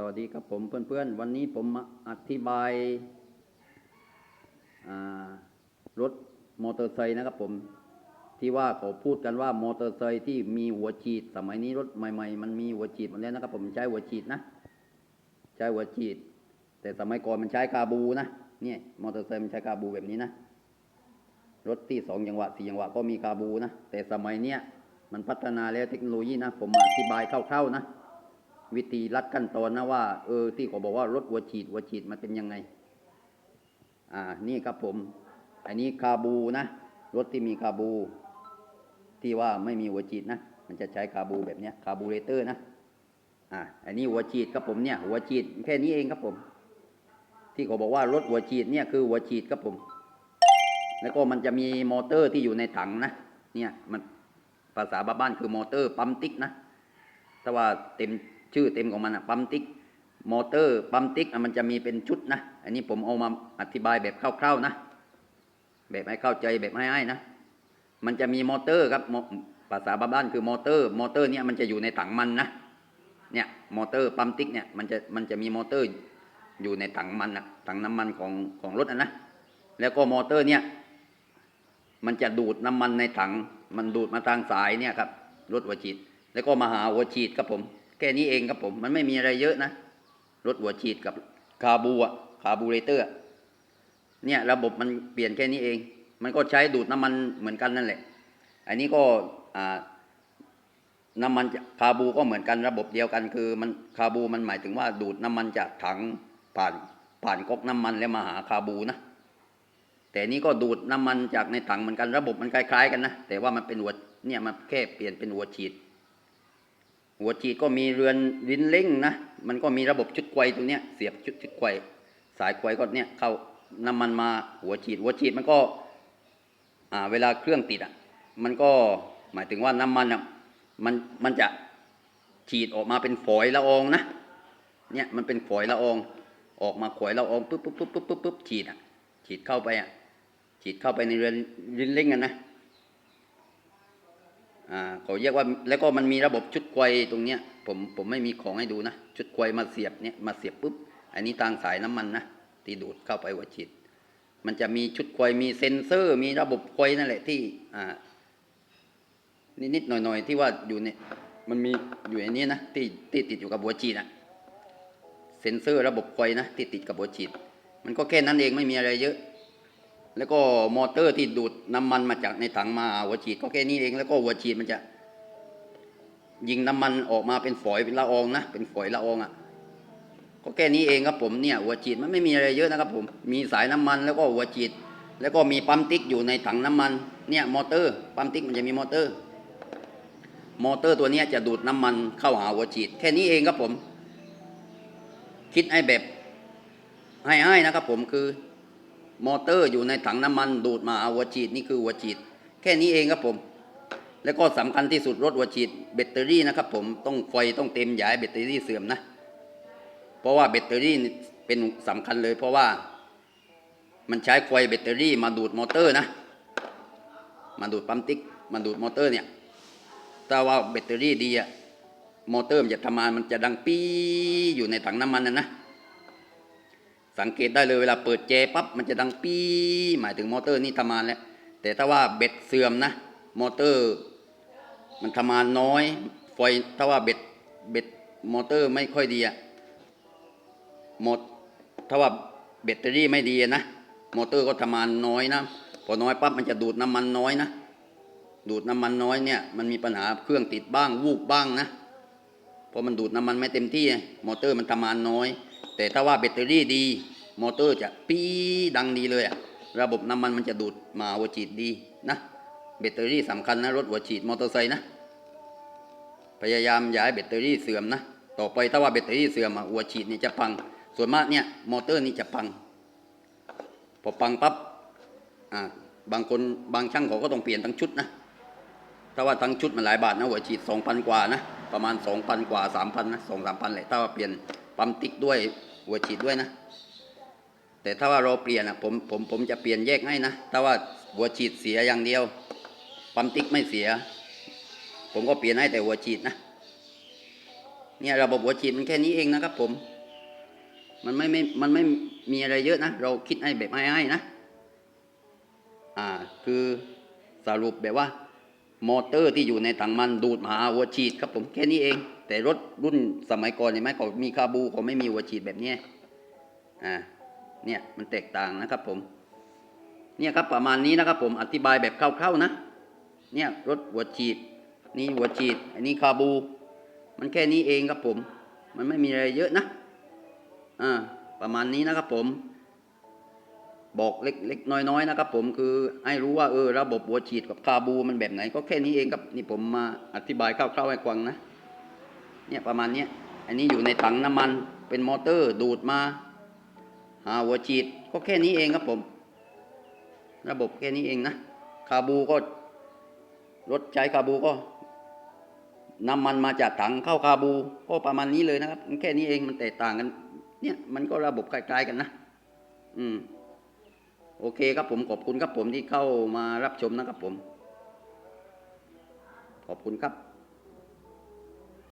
สวัสดีครับผมเพื่อนๆ วันนี้ผมมาอธิบายารถมอเตอร์ไซค์นะครับผมที่ว่าเขาพูดกันว่ามอเตอร์ไซค์ที่มีหัวฉีด สมัยนี้รถใหม่ ๆ มันมีหัวฉีดหมดแล้วนะครับผมใช้หัวฉีดนะ ใช้หัวฉีด แต่สมัยก่อนมันใช้คาบูนะเนี่ยมอเตอร์ไซค์มันใช้คาบูแบบนี้นะ รถที่สองจังหวะสี่จังหวะก็มีคาบูนะ แต่สมัยเนี้ยมันพัฒนาแล้วเทคโนโลยีนะ ผมมาอธิบายคร่าวๆนะ วิธีรัดขั้นตอนนะว่าเออที่เขาบอกว่ารถหัวฉีดหัวฉีดมันเป็นยังไง อ่านี่ครับผม อันนี้คาบูนะรถที่มีคาบู ที่ว่าไม่มีหัวฉีดนะ มันจะใช้คาบูแบบเนี้ยคาบูเรเตอร์นะอ่าอันนี้หัวฉีดครับผมเนี่ย หัวฉีดแค่นี้เองครับผม ที่เขาบอกว่ารถหัวฉีดเนี่ยคือหัวฉีดครับผม แล้วก็มันจะมีมอเตอร์ที่อยู่ในถังนะเนี่ยมันภาษาบ้านๆคือมอเตอร์ปั๊มติ๊กนะถ้าว่าเต็ม ชื่อเต็มของมันอะปั๊มติ๊กมอเตอร์ปั๊มติ๊กอะมันจะมีเป็นชุดนะ อันนี้ผมเอามาอธิบายแบบคร่าวๆนะ แบบให้เข้าใจแบบให้ๆนะ มันจะมีมอเตอร์ครับภาษาบ้านๆคือมอเตอร์ มอเตอร์เนี่ยมันจะอยู่ในถังมันนะเนี่ยมอเตอร์ปั๊มติ๊กเนี่ยมันจะมันจะมีมอเตอร์อยู่ในถังมันนะถังน้ำมันของของรถอะนะแล้วก็มอเตอร์เนี่ยมันจะดูดน้ำมันในถัง มันดูดมาทางสายเนี่ยครับรถหัวฉีด แล้วก็มาหาหัวฉีดครับผม แค่นี้เองครับผมมันไม่มีอะไรเยอะนะรถหัวฉีดกับคาบูอะคาบูเรเตอร์เนี่ยระบบมันเปลี่ยนแค่นี้เอง มันก็ใช้ดูดน้ำมันเหมือนกันนั่นแหละ อันนี้ก็น้ำมันคาบูก็เหมือนกันระบบเดียวกัน คือมันคาบูมันหมายถึงว่าดูดน้ำมันจากถังผ่านผ่านก๊อกน้ำมันแล้วมาหาคาบูนะแต่นี้ก็ดูดน้ำมันจากในถังเหมือนกันระบบมันคล้ายๆกันนะแต่ว่ามันเป็นหัวเนี่ยมันแค่เปลี่ยนเป็นหัวฉีด หัวฉีดก็มีเรือนวินเล่งนะ มันก็มีระบบชุดไกวตรงเนี้ยเสียบชุดชุดไกวสายไกวก็เนี่ยเข้าน้ำมันมาหัวฉีดหัวฉีดมันก็อ่าเวลาเครื่องติดอะมันก็หมายถึงว่าน้ำมันอะมันมันจะฉีดออกมาเป็นฝอยละอองนะเนี่ยมันเป็นฝอยละออง ออกมาฝอยละอองปุ๊บปุ๊บปุ๊บปุ๊บปุ๊บปุ๊บฉีดอะฉีดเข้าไปอะฉีดเข้าไปในเรือนวินเล่งกันนะ เขาเรียกว่าแล้วก็มันมีระบบชุดไกวตรงเนี้ยผมผมไม่มีของให้ดูนะ ชุดไกวมาเสียบเนี่ยมาเสียบปุ๊บอันนี้ทางสายน้ำมันนะที่ดูดเข้าไปหัวฉีดมันจะมีชุดไกวมีเซ็นเซอร์ มีระบบไกวนั่นแหละที่อ่านิดๆหน่อยๆที่ว่าอยู่เนี่ยมันมีอยู่ในนี้นะที่ที่ติดอยู่กับหัวฉีดนะเซ็นเซอร์ระบบไกวนะที่ติดกับหัวฉีด มันก็แค่นั้นเองไม่มีอะไรเยอะ แล้วก็มอเตอร์ที่ดูดน้ำมันมาจากในถังมาหัวฉีดก็แค่นี้เอง แล้วก็หัวฉีดมันจะ ยิงน้ำมันออกมาเป็นฝอยเป็นละอองนะเป็นฝอยละอองอะ่ะก็แค่นี้เองครับผมเนี่ยหัวฉีดมันไม่มีอะไรเยอะนะครับ ผมมีสายน้ำมันแล้วก็หัวฉีด แล้วก็มีปั๊มติ๊กอยู่ในถังน้ำมัน เนี่ยมอเตอร์ปั๊มติ๊กมันจะมีมอเตอร์ มอเตอร์ตัวเนี้ยจะดูดน้ำมันเข้าหาหัวฉีด แค่นี้เองครับผม คิดให้แบบให้ๆนะครับผมคือ มอเตอร์อยู่ในถังน้ำมันดูดมาเอาหัวฉีดนี่คือหัวฉีด แค่นี้เองครับผม แล้วก็สำคัญที่สุดรถหัวฉีดแบตเตอรี่นะครับผมต้องไฟต้องเต็มอย่าให้แบตเตอรี่เสื่อมนะ เพราะว่าแบตเตอรี่เป็นสำคัญเลย เพราะว่า มันใช้ไฟแบตเตอรี่มาดูดมอเตอร์นะ มาดูดปั๊มติ๊กมาดูดมอเตอร์เนี่ยถ้าว่าแบตเตอรี่ดีอะมอเตอร์มันจะทำงานมันจะดังปี้อยู่ในถังน้ำมันนะนะ สังเกตได้เลยเวลาเปิดแจปั๊บมันจะดังปี้หมายถึงมอเตอร์นี่ทำงานแล้ว แต่ถ้าว่าเบ็ดเสื่อมนะ มอเตอร์ มันทำงานน้อยไฟถ้าว่าเบ็ดเบ็ดมอเตอร์ไม่ค่อยดีอะหมดถ้าว่าแบตเตอรี่ไม่ดีนะ มอเตอร์ก็ทำงานน้อยนะ พอน้อยปั๊บมันจะดูดน้ำมันน้อยนะ ดูดน้ำมันน้อยเนี่ยมันมีปัญหาเครื่องติดบ้างวูบบ้างนะเพราะมันดูดน้ำมันไม่เต็มที่ มอเตอร์มันทำงานน้อย แต่ถ้าว่าแบตเตอรี่ดี มอเตอร์จะปีดังดีเลยอะระบบน้ำมันมันจะดูดมาหัวฉีดดีนะแบตเตอรี่สำคัญนะรถหัวฉีดมอเตอร์ไซค์นะ พยายามอย่าให้แบตเตอรี่เสื่อมนะ ต่อไปถ้าว่าแบตเตอรี่เสื่อมอะหัวฉีดนี่จะพัง ส่วนมากเนี่ยมอเตอร์นี่จะพัง พอพังปั๊บอ่าบางคนบางช่างเขาก็ต้องเปลี่ยนทั้งชุดนะถ้าว่าทั้งชุดมันหลายบาทนะหัวฉีดสองพันกว่านะประมาณสองพันกว่าสามพันนะสองสามพันแหละถ้าว่าเปลี่ยนปั๊มติ๊กด้วยหัวฉีดด้วยนะ แต่ถ้าว่าเราเปลี่ยนอะผมผมผมจะเปลี่ยนแยกให้นะถ้าว่าหัวฉีดเสียอย่างเดียวปั๊มติ๊กไม่เสีย ผมก็เปลี่ยนให้แต่หัวฉีดนะเนี่ยระบบหัวฉีดมันแค่นี้เองนะครับ ผม มันไม่ไม่มันไม่มีอะไรเยอะนะเราคิดให้แบบง่ายๆนะอ่าคือสรุปแบบว่ามอเตอร์ที่อยู่ในถังมันดูดมาหาหัวฉีดครับผมแค่นี้เอง แต่รถรุ่นสมัยก่อนเห็นไหมเขามีคาบูเขาไม่มีหัวฉีดแบบนี้อ่า เนี่ยมันแตกต่างนะครับผม เนี่ยครับประมาณนี้นะครับผมอธิบายแบบคร่าวๆนะ เนี่ยรถหัวฉีด นี่หัวฉีด อันนี้คาบู มันแค่นี้เองครับผม มันไม่มีอะไรเยอะนะ อ่า ประมาณนี้นะครับผม บอกเล็กๆน้อยๆนะครับผมคือให้รู้ว่าเออระบบหัวฉีดกับคาบูมันแบบไหน ก็แค่นี้เองครับนี่ผมมาอธิบายคร่าวๆให้ฟังนะ เนี่ยประมาณนี้อันนี้อยู่ในถังน้ำมันเป็นมอเตอร์ดูดมา หาหัวฉีดก็แค่นี้เองครับผม ระบบแค่นี้เองนะคาบูก็รถใช้คาบูก็นำมันมาจากถังเข้าคาบู ก็ประมาณนี้เลยนะครับมันแค่นี้เองมันแตกต่างกัน เนี่ยมันก็ระบบคล้ายๆกันนะ อืม โอเคครับผมขอบคุณครับผมที่เข้ามารับชมนะครับผม ขอบคุณครับ